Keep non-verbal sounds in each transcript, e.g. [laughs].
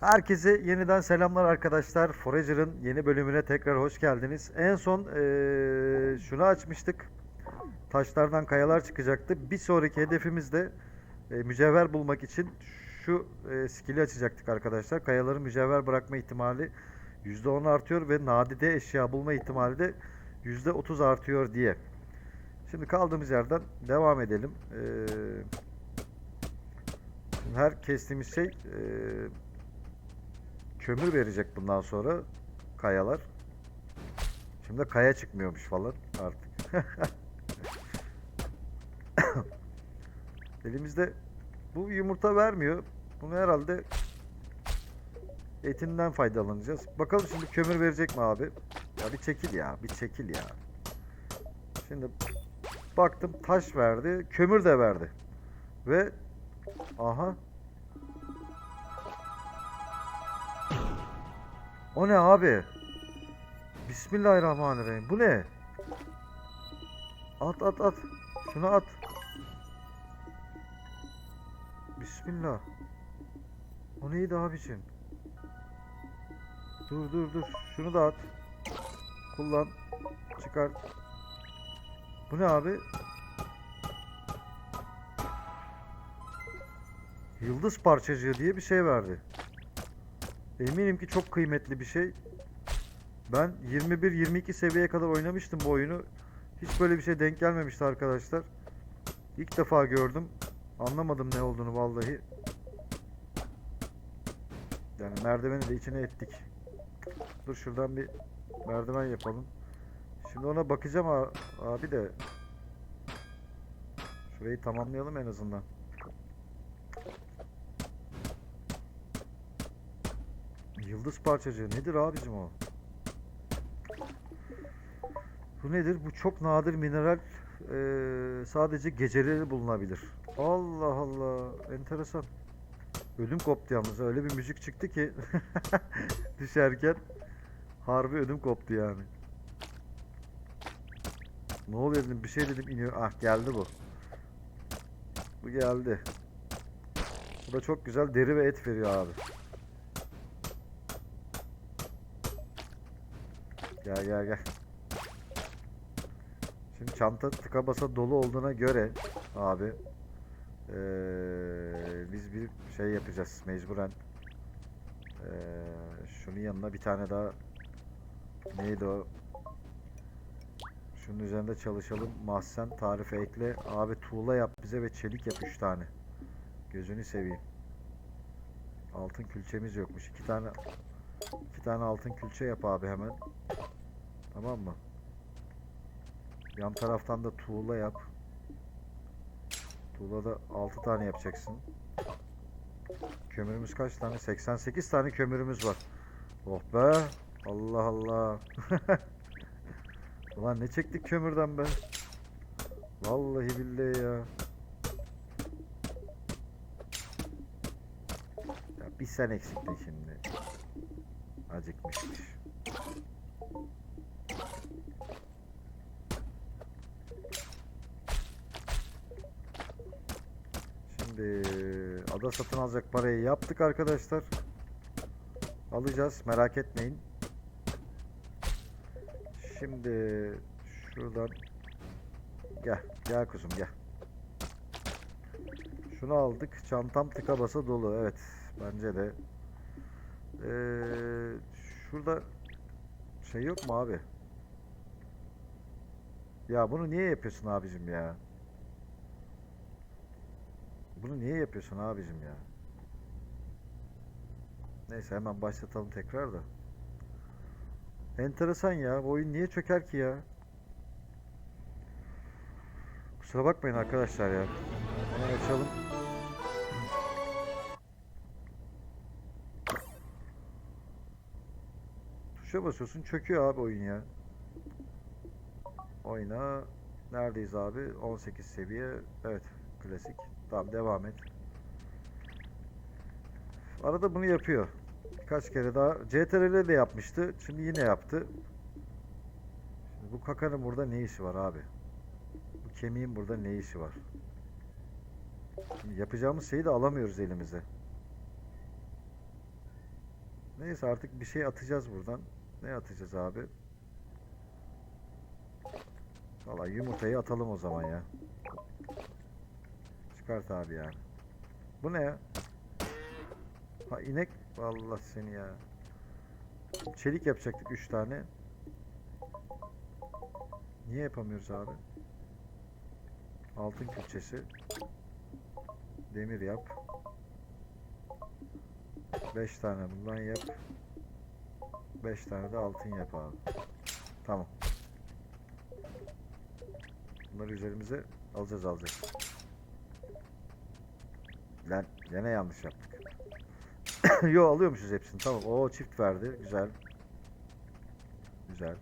Herkese yeniden selamlar arkadaşlar. Forager'ın yeni bölümüne tekrar hoş geldiniz. En son eee, şunu açmıştık. Taşlardan kayalar çıkacaktı. Bir sonraki hedefimiz de eee, mücevher bulmak için şu eee skill'i açacaktık arkadaşlar. Kayaların mücevher bırakma ihtimali %10 artıyor ve nadide eşya bulma ihtimali de %30 artıyor diye. Şimdi kaldığımız yerden devam edelim. Şimdi her kestiğimiz şey eee kömür verecek bundan sonra kayalar. Şimdi kaya çıkmıyormuş falan artık. [coughs] Elimizde bu yumurta vermiyor. Bunu herhalde etinden faydalanacağız. Bakalım şimdi kömür verecek mi abi? Ya bir çekil ya, bir çekil ya. Şimdi baktım taş verdi, kömür de verdi. Ve aha O ne abi? Bismillahirrahmanirrahim. Bu ne? At at at. Şunu at. Bismillah. O neydi abicim? Dur dur dur. Şunu da at. Kullan. Çıkart. Bu ne abi? Yıldız parçacığı diye bir şey verdi. Eminim ki çok kıymetli bir şey. Ben 21-22 seviyeye kadar oynamıştım bu oyunu. Hiç böyle bir şey denk gelmemişti arkadaşlar. İlk defa gördüm. Anlamadım ne olduğunu vallahi. Yani merdiveni de içine ettik. Dur şuradan bir merdiven yapalım. Şimdi ona bakacağım abi de. Şurayı tamamlayalım en azından. Yıldız parçacığı nedir abicim o? Bu nedir? Bu çok nadir mineral. Ee, sadece geceleri bulunabilir. Allah Allah. Enteresan. Ödüm koptu yalnız. Öyle bir müzik çıktı ki [laughs] düşerken harbi ödüm koptu yani. Ne oluyor dedim. Bir şey dedim iniyor. Ah geldi bu. Bu geldi. Bu da çok güzel deri ve et veriyor abi. Gel gel gel. Şimdi çanta tıka basa dolu olduğuna göre abi eee, biz bir şey yapacağız mecburen. Eee şunun yanına bir tane daha neydi o? Şunun üzerinde çalışalım. Mahsen tarife ekle. Abi tuğla yap bize ve çelik yap 3 tane. Gözünü seveyim. Altın külçemiz yokmuş. İki tane iki tane altın külçe yap abi hemen. Tamam mı? Yan taraftan da tuğla yap. Tuğlada 6 tane yapacaksın. Kömürümüz kaç tane? 88 tane kömürümüz var. Oh be. Allah Allah. [laughs] Ulan ne çektik kömürden be. Vallahi billahi ya. Ya bir sen eksiktin şimdi. Acıkmışmış. Şimdi ada satın alacak parayı yaptık arkadaşlar. Alacağız merak etmeyin. Şimdi şuradan gel gel kuzum gel. Şunu aldık. Çantam tıka basa dolu. Evet bence de. Ee, şurada şey yok mu abi? Ya bunu niye yapıyorsun abicim ya? Bunu niye yapıyorsun abicim ya? Neyse hemen başlatalım tekrar da. Enteresan ya. Bu oyun niye çöker ki ya? Kusura bakmayın arkadaşlar ya. Hemen açalım. Tuşa basıyorsun çöküyor abi oyun ya. Oyna. Neredeyiz abi? 18 seviye. Evet. Klasik. Tamam devam et. Arada bunu yapıyor. Birkaç kere daha. CTRL de yapmıştı. Şimdi yine yaptı. Şimdi bu kakanın burada ne işi var abi? Bu kemiğin burada ne işi var? Şimdi yapacağımız şeyi de alamıyoruz elimize. Neyse artık bir şey atacağız buradan. Ne atacağız abi? Valla yumurtayı atalım o zaman ya. Çıkart abi ya. Bu ne ya? Ha inek. Vallahi seni ya. Çelik yapacaktık 3 tane. Niye yapamıyoruz abi? Altın külçesi. Demir yap. 5 tane bundan yap. 5 tane de altın yap abi. Tamam. Bunları üzerimize alacağız alacağız. Lan gene yanlış yaptık. [coughs] Yo alıyormuşuz hepsini. Tamam. O çift verdi. Güzel. Güzel.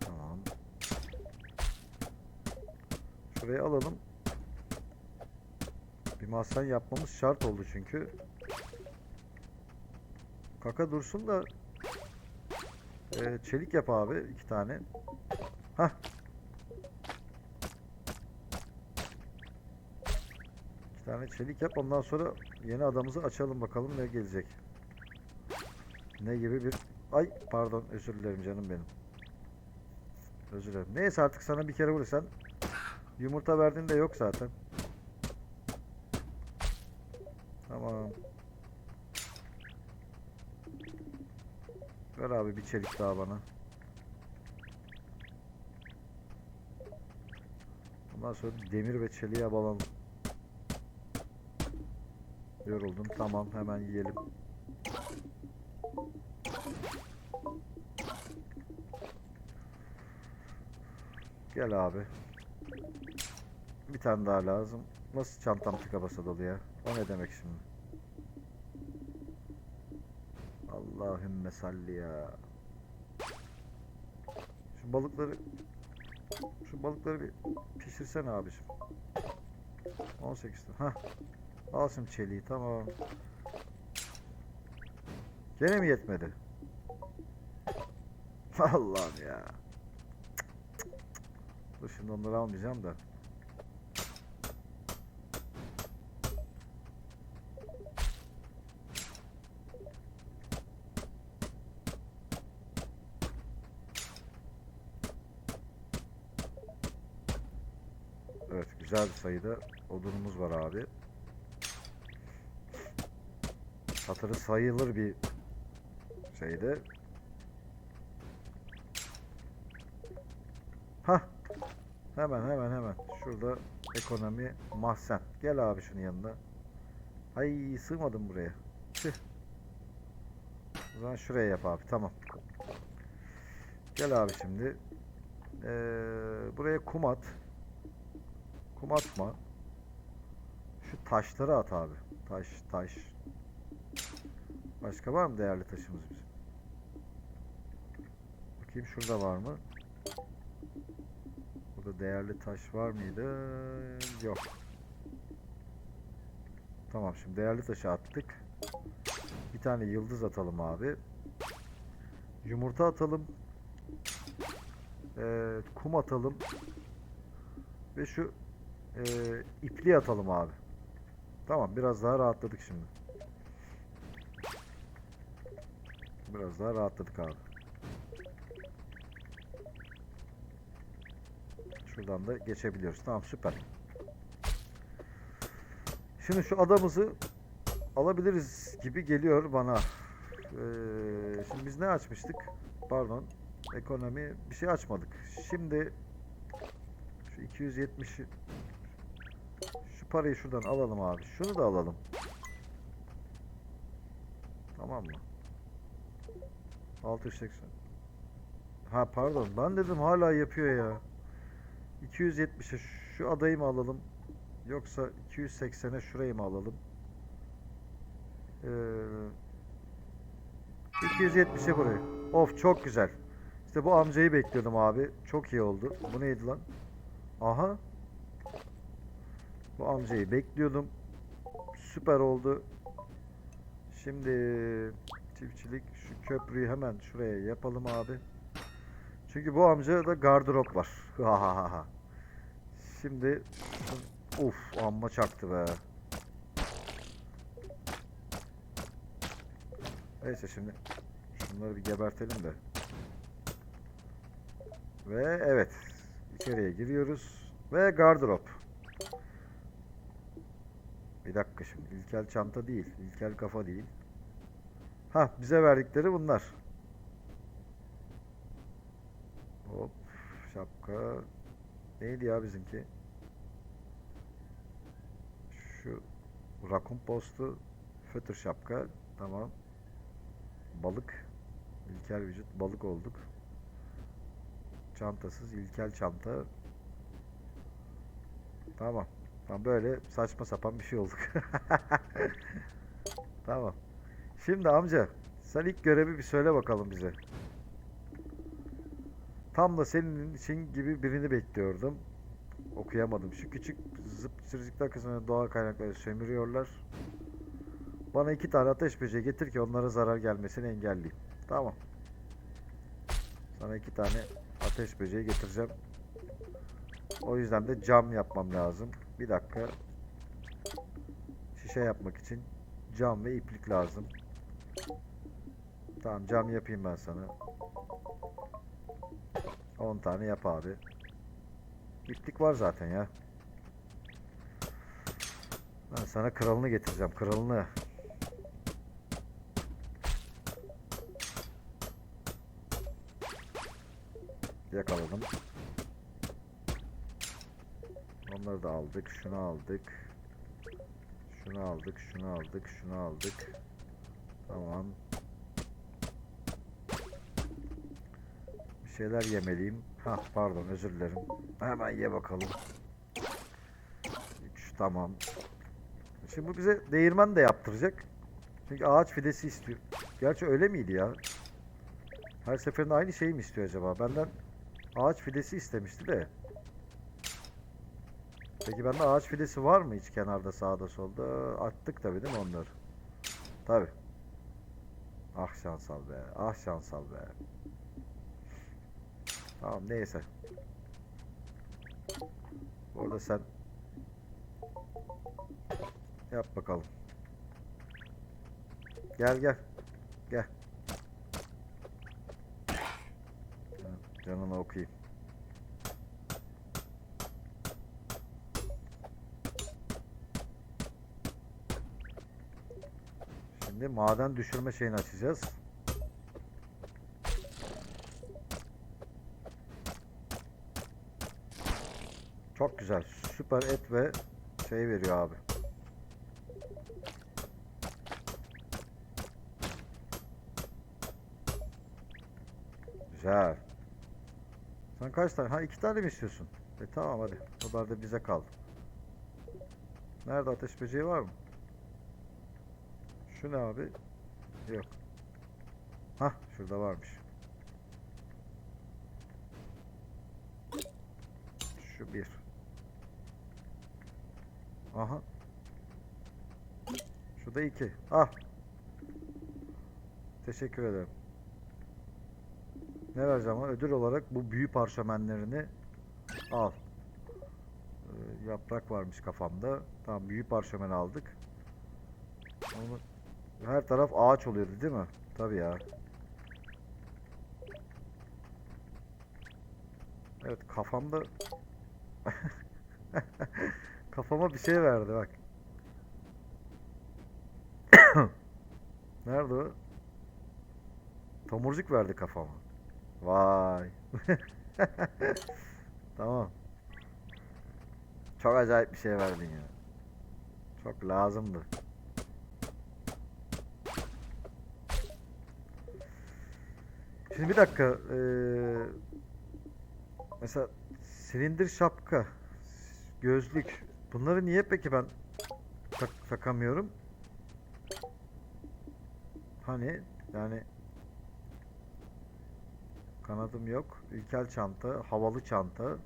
Tamam. Şurayı alalım. Bir mahzen yapmamız şart oldu çünkü. Kaka dursun da e, çelik yap abi iki tane. Hah. İki tane çelik yap ondan sonra yeni adamımızı açalım bakalım ne gelecek. Ne gibi bir ay pardon özür dilerim canım benim. Özür dilerim. Neyse artık sana bir kere vurursan yumurta verdiğinde yok zaten. Tamam. Ver abi bir çelik daha bana. Ondan sonra demir ve çeliğe bağlanalım. Yoruldum. Tamam hemen yiyelim. Gel abi. Bir tane daha lazım. Nasıl çantam tıka basa dolu ya? O ne demek şimdi? Allahümme salli ya. Şu balıkları şu balıkları bir pişirsene abiciğim. 18 ha. Al şimdi çeliği tamam. Gene mi yetmedi? Allah'ım ya. Dur şimdi onları almayacağım da. Güzel sayıda odunumuz var abi. Hatırı sayılır bir şeyde. Ha. Hemen hemen hemen. Şurada ekonomi mahzen. Gel abi şunun yanına. Ay sığmadım buraya. Tüh. O zaman şuraya yap abi. Tamam. Gel abi şimdi. Ee, buraya kum at. Kum atma. Şu taşları at abi. Taş, taş. Başka var mı değerli taşımız bizim? Bakayım şurada var mı? Burada değerli taş var mıydı? Yok. Tamam şimdi değerli taşı attık. Bir tane yıldız atalım abi. Yumurta atalım. Ee, kum atalım. Ve şu e, ipliği atalım abi. Tamam biraz daha rahatladık şimdi. Biraz daha rahatladık abi. Şuradan da geçebiliyoruz. Tamam süper. Şimdi şu adamızı alabiliriz gibi geliyor bana. Ee, şimdi biz ne açmıştık? Pardon. Ekonomi bir şey açmadık. Şimdi şu 270'i şu parayı şuradan alalım abi. Şunu da alalım. Tamam mı? 680. Ha pardon. Ben dedim hala yapıyor ya. 270'e şu adayı mı alalım? Yoksa 280'e şurayı mı alalım? Ee, 270'e burayı. Of çok güzel. İşte bu amcayı bekliyordum abi. Çok iyi oldu. Bu neydi lan? Aha. Bu amcayı bekliyordum. Süper oldu. Şimdi çiftçilik şu köprüyü hemen şuraya yapalım abi. Çünkü bu amca da gardırop var. [laughs] Şimdi uf amma çaktı be. Neyse şimdi şunları bir gebertelim de. Ve evet içeriye giriyoruz ve gardırop. Bir dakika şimdi ilkel çanta değil, ilkel kafa değil. Ha bize verdikleri bunlar. Hop şapka. Neydi ya bizimki? Şu rakun postu fötr şapka. Tamam. Balık. İlkel vücut balık olduk. Çantasız ilkel çanta. Tamam. Tamam böyle saçma sapan bir şey olduk. [laughs] Tamam. Şimdi amca sen ilk görevi bir söyle bakalım bize. Tam da senin için gibi birini bekliyordum. Okuyamadım. Şu küçük zıpçırcıklar kısmına doğal kaynakları sömürüyorlar. Bana iki tane ateş böceği getir ki onlara zarar gelmesini engelleyeyim. Tamam. Sana iki tane ateş böceği getireceğim. O yüzden de cam yapmam lazım. Bir dakika. Şişe yapmak için cam ve iplik lazım. Tamam cam yapayım ben sana. 10 tane yap abi. İplik var zaten ya. Ben sana kralını getireceğim. Kralını. Yakaladım. Onları da aldık. Şunu aldık. Şunu aldık. Şunu aldık. Şunu aldık. Tamam. Bir şeyler yemeliyim. Ha pardon özür dilerim. Hemen ye bakalım. 3 tamam. Şimdi bu bize değirmen de yaptıracak. Çünkü ağaç fidesi istiyor. Gerçi öyle miydi ya? Her seferinde aynı şeyi mi istiyor acaba? Benden ağaç fidesi istemişti de. Peki bende ağaç fidesi var mı hiç kenarda sağda solda? Attık tabi değil mi onları? Tabi. Ah şansal be. Ah şansal be. Tamam neyse. Orada sen yap bakalım. Gel gel. Gel. Canını okuyayım. Şimdi maden düşürme şeyini açacağız. Çok güzel. Süper et ve şey veriyor abi. Güzel. Sen kaç tane? Ha iki tane mi istiyorsun? E tamam hadi. Kadar da bize kaldı. Nerede ateş böceği var mı? Şu ne abi? Yok. Hah şurada varmış. Şu bir. Aha. Şu da iki. Ah. Teşekkür ederim. Ne vereceğim ama ödül olarak bu büyü parşömenlerini al. Ee, yaprak varmış kafamda. Tamam büyü parşömen aldık. Onu her taraf ağaç oluyordu değil mi? Tabii ya. Evet kafamda [laughs] kafama bir şey verdi bak. [coughs] Nerede o? Tomurcuk verdi kafama. Vay. [laughs] tamam. Çok acayip bir şey verdin ya. Çok lazımdı. Şimdi bir dakika. eee, mesela silindir şapka, gözlük. Bunları niye peki ben tak- takamıyorum? Hani yani kanadım yok. İlkel çanta, havalı çanta.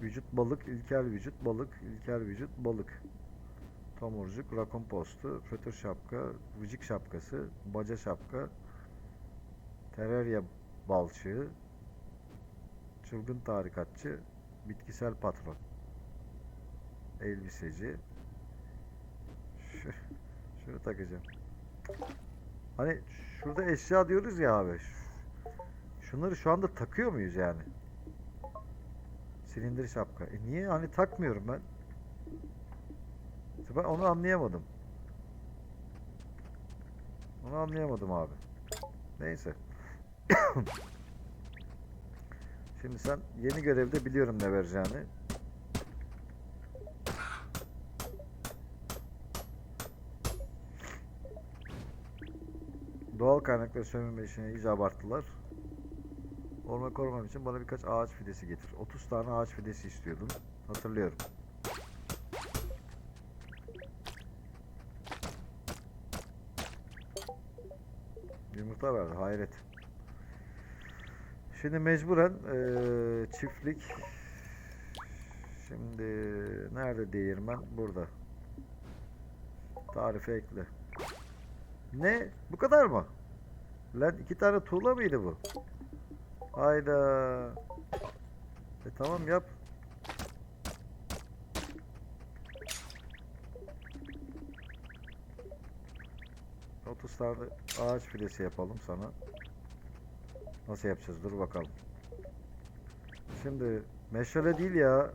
Vücut balık, ilkel vücut balık, ilkel vücut balık. Tomurcuk, rakun postu, fötür şapka, vıcık şapkası, baca şapka, tererya balçığı, çılgın tarikatçı, bitkisel patron, elbiseci. Şu, şunu takacağım. Hani şurada eşya diyoruz ya abi. Şunları şu anda takıyor muyuz yani? Silindir şapka. E niye hani takmıyorum ben? Ben onu anlayamadım. Onu anlayamadım abi. Neyse. [coughs] Şimdi sen yeni görevde biliyorum ne vereceğini. Doğal kaynakları sömürme işini iyice abarttılar. Orman korumam için bana birkaç ağaç fidesi getir. 30 tane ağaç fidesi istiyordun. Hatırlıyorum. Yumurta verdi hayret. Şimdi mecburen eee, çiftlik Şimdi nerede değirmen? Burada. Tarife ekle. Ne? Bu kadar mı? Lan iki tane tuğla mıydı bu? Hayda. E tamam yap. Otuz tane ağaç filesi yapalım sana. Nasıl yapacağız? Dur bakalım. Şimdi meşale değil ya.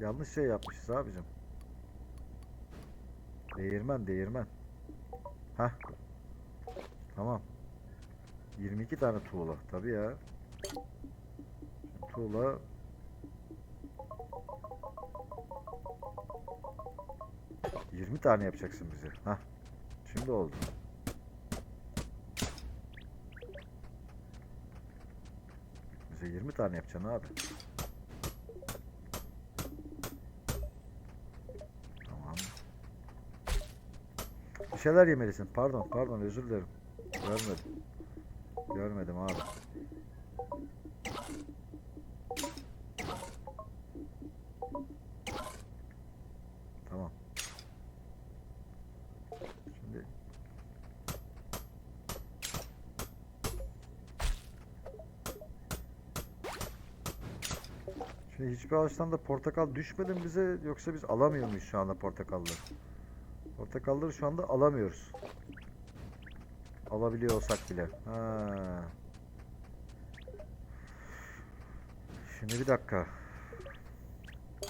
Yanlış şey yapmışız abicim. Değirmen, değirmen. Heh. Tamam. 22 tane tuğla. Tabii ya. Tuğla. Yirmi tane yapacaksın bize. Hah. Şimdi oldu. Bize 20 tane yapacaksın abi. Tamam. Bir şeyler yemelisin. Pardon, pardon özür dilerim. Görmedim. Görmedim abi. Hiçbir ağaçtan da portakal düşmedi mi bize yoksa biz alamıyor muyuz şu anda portakalları? Portakalları şu anda alamıyoruz. Alabiliyor olsak bile. Ha. Şimdi bir dakika.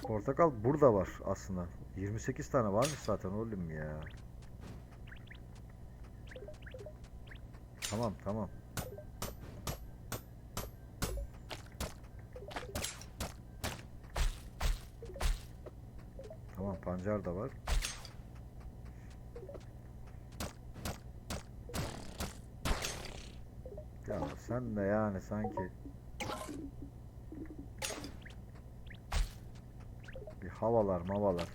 Portakal burada var aslında. 28 tane varmış zaten oğlum ya. Tamam tamam. Tamam pancar da var. Ya sen de yani sanki bir havalar mavalar.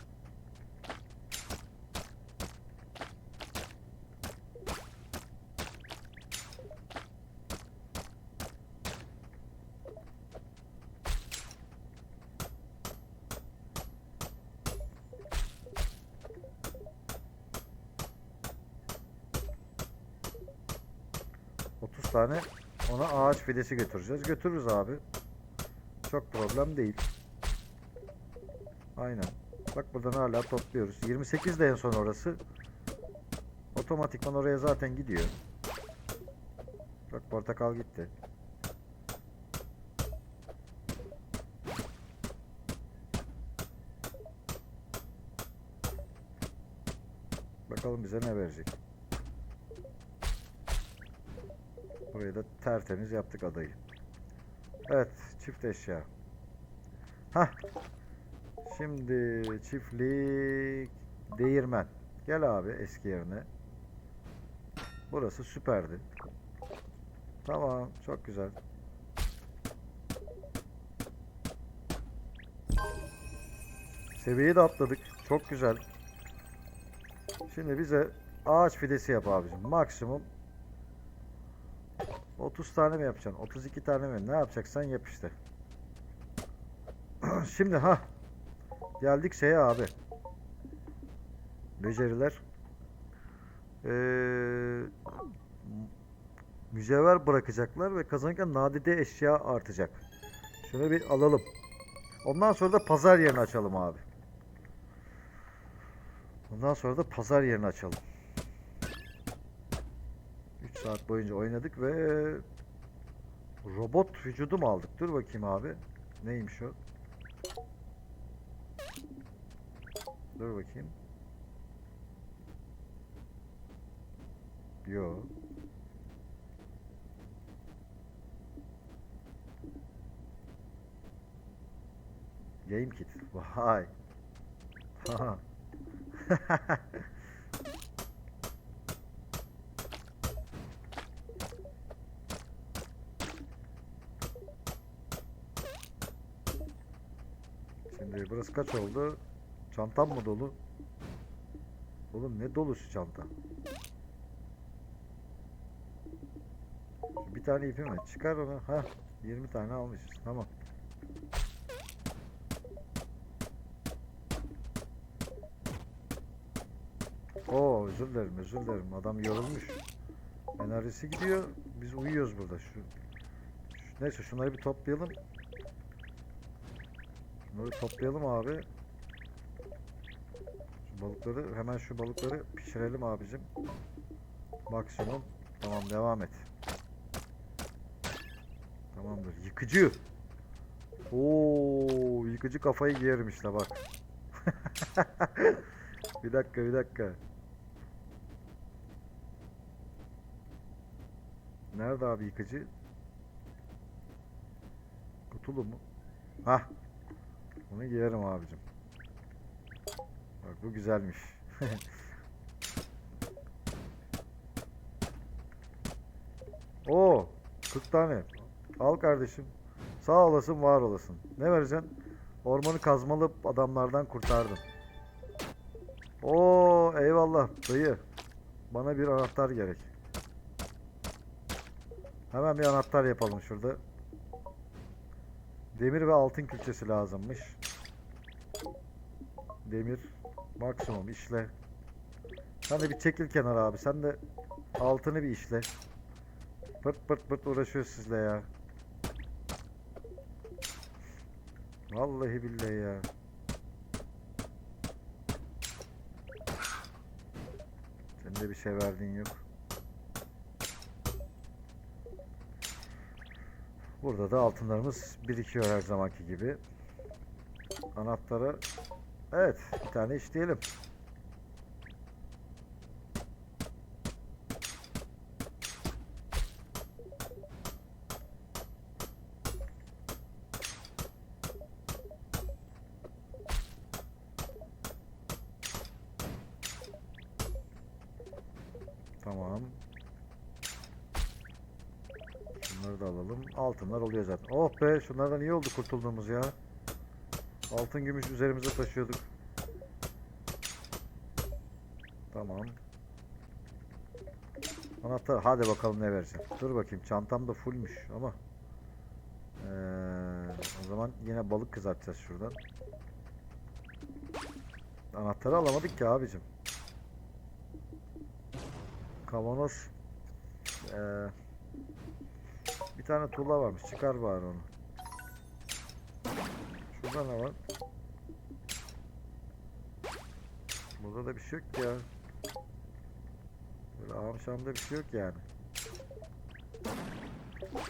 Otuz tane ona ağaç fidesi götüreceğiz. Götürürüz abi. Çok problem değil. Aynen. Bak buradan hala topluyoruz. 28 de en son orası. Otomatikman oraya zaten gidiyor. Bak portakal gitti. Bakalım bize ne verecek. Burayı da tertemiz yaptık adayı. Evet, çift eşya. Hah. Şimdi çiftlik değirmen. Gel abi eski yerine. Burası süperdi. Tamam, çok güzel. Seviyeyi de atladık. Çok güzel. Şimdi bize ağaç fidesi yap abicim. Maksimum 30 tane mi yapacaksın? 32 tane mi? Ne yapacaksan yap işte. [clears throat] Şimdi ha geldik şeye abi. beceriler. Ee, mücevher bırakacaklar ve kazanırken nadide eşya artacak. Şunu bir alalım. Ondan sonra da pazar yerini açalım abi. Ondan sonra da pazar yerini açalım. 3 saat boyunca oynadık ve robot vücudu mu aldık? Dur bakayım abi. Neymiş o? Dur bakayım. Yo. Game kit. [laughs] Vay. Ha. [laughs] [laughs] Şimdi burası kaç oldu? Çantam mı dolu? Oğlum ne dolusu çanta? Bir tane ipim var. Çıkar onu. Ha, 20 tane almışız. Tamam. Oo, özür dilerim, özür dilerim. Adam yorulmuş. Enerjisi gidiyor. Biz uyuyoruz burada. Şu, şu- neyse şunları bir toplayalım. Şunları toplayalım abi. Şu balıkları hemen şu balıkları pişirelim abicim. Maksimum. Tamam devam et. Tamamdır. Yıkıcı. Oo, yıkıcı kafayı giyerim işte bak. [laughs] bir dakika, bir dakika. Nerede abi yıkıcı? Kutulu mu? Hah. Bunu giyerim abicim. Bak bu güzelmiş. [laughs] Oo, 40 tane. Al kardeşim. Sağ olasın, var olasın. Ne vereceksin? Ormanı kazmalı adamlardan kurtardım. Oo, eyvallah dayı. Bana bir anahtar gerek. Hemen bir anahtar yapalım şurada. Demir ve altın külçesi lazımmış. Demir maksimum işle. Sen de bir çekil kenara abi. Sen de altını bir işle. Pırt pırt pırt uğraşıyor sizle ya. Vallahi billahi ya. Senin de bir şey verdiğin yok. Burada da altınlarımız birikiyor her zamanki gibi. Anahtara Evet, bir tane işleyelim. Tamam. Şunları da alalım. Altınlar oluyor zaten. Oh be şunlardan iyi oldu kurtulduğumuz ya. Altın gümüş üzerimize taşıyorduk. Tamam. Anahtar. Hadi bakalım ne vereceğim. Dur bakayım. Çantam da fullmüş ama. Ee, o zaman yine balık kızartacağız şuradan. Anahtarı alamadık ki abicim. Kavanoz. Ee, bir tane tuğla varmış. Çıkar bari onu. Şurada ne var? Burada da bir şey yok ya. Böyle amşamda bir şey yok yani.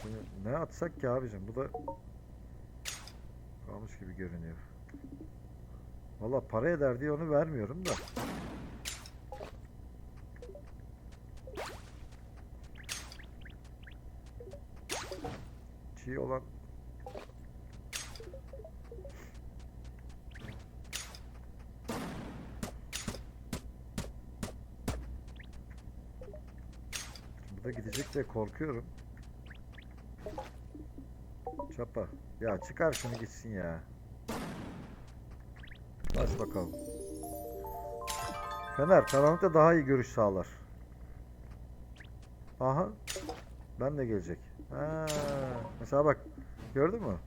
Şimdi ne atsak ki abicim? Bu da kalmış gibi görünüyor. Valla para eder diye onu vermiyorum da. Çiğ olan Burada gidecek diye korkuyorum. Çapa. Ya çıkar şunu gitsin ya. Bas bakalım. Fener karanlıkta daha iyi görüş sağlar. Aha. Ben de gelecek. Ha, mesela bak. Gördün mü?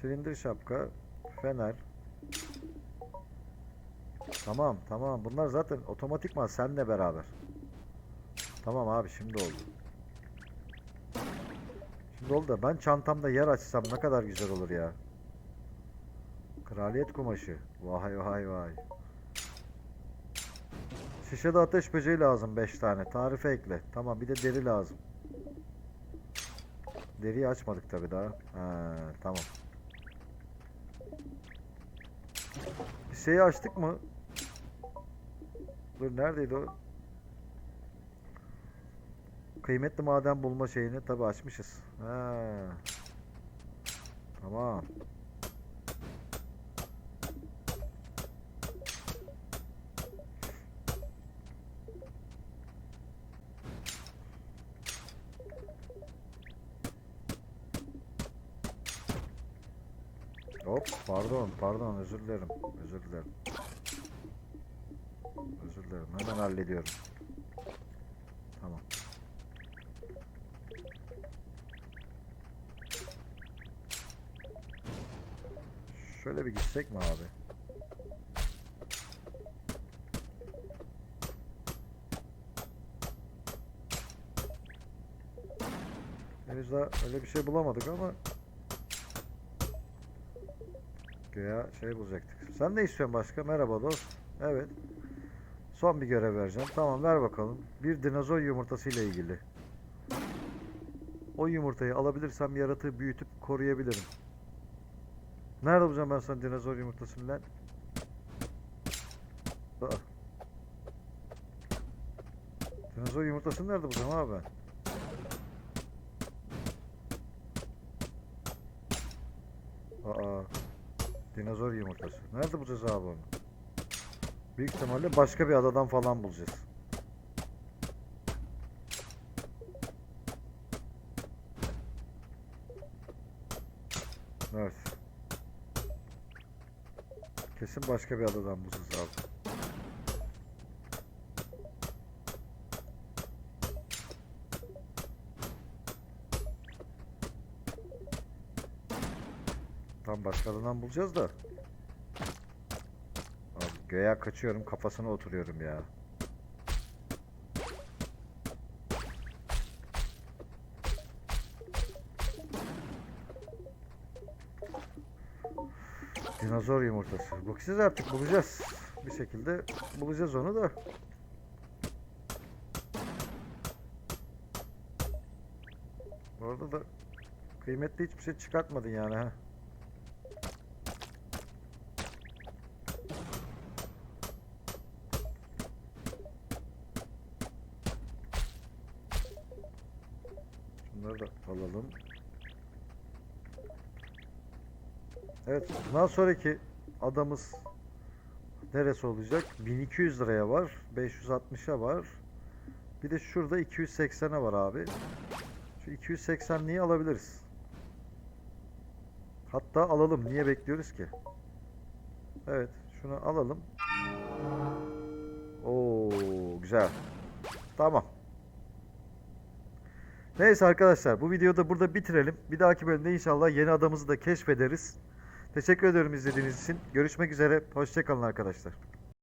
Silindir şapka. Fener. Tamam tamam. Bunlar zaten otomatikman seninle beraber. Tamam abi şimdi oldu. Şimdi oldu da ben çantamda yer açsam ne kadar güzel olur ya. Kraliyet kumaşı. Vay vay vay. Şişede ateş böceği lazım 5 tane. Tarife ekle. Tamam bir de deri lazım. Deriyi açmadık tabi daha. Ha, tamam. Bir şeyi açtık mı? Dur neredeydi o? Kıymetli maden bulma şeyini tabi açmışız. Ha. Tamam. Hop pardon pardon özür dilerim özür dilerim. Özür dilerim hemen hallediyorum. Tamam. Şöyle bir gitsek mi abi? Henüz daha öyle bir şey bulamadık ama Göya şey bulacaktık. Sen ne istiyorsun başka? Merhaba dost. Evet. Son bir görev vereceğim. Tamam ver bakalım. Bir dinozor yumurtası ile ilgili. O yumurtayı alabilirsem yaratığı büyütüp koruyabilirim. Nerede bulacağım ben sana dinozor yumurtasını lan? Aa. Dinozor yumurtasını nerede bulacağım abi ben? Aa. Dinozor yumurtası. Nerede bulacağız abi onu? Büyük ihtimalle başka bir adadan falan bulacağız. Evet. Kesin başka bir adadan bulacağız abi. Tam başka adadan bulacağız da. Abi göğe kaçıyorum kafasına oturuyorum ya. Dinozor yumurtası. Bakacağız artık bulacağız. Bir şekilde bulacağız onu da. Bu arada da kıymetli hiçbir şey çıkartmadın yani ha. Evet, bundan sonraki adamız neresi olacak? 1200 liraya var, 560'a var. Bir de şurada 280'e var abi. Şu 280'liği alabiliriz. Hatta alalım. Niye bekliyoruz ki? Evet, şunu alalım. Oo, güzel. Tamam. Neyse arkadaşlar bu videoda burada bitirelim. Bir dahaki bölümde inşallah yeni adamımızı da keşfederiz. Teşekkür ederim izlediğiniz için. Görüşmek üzere. Hoşçakalın arkadaşlar.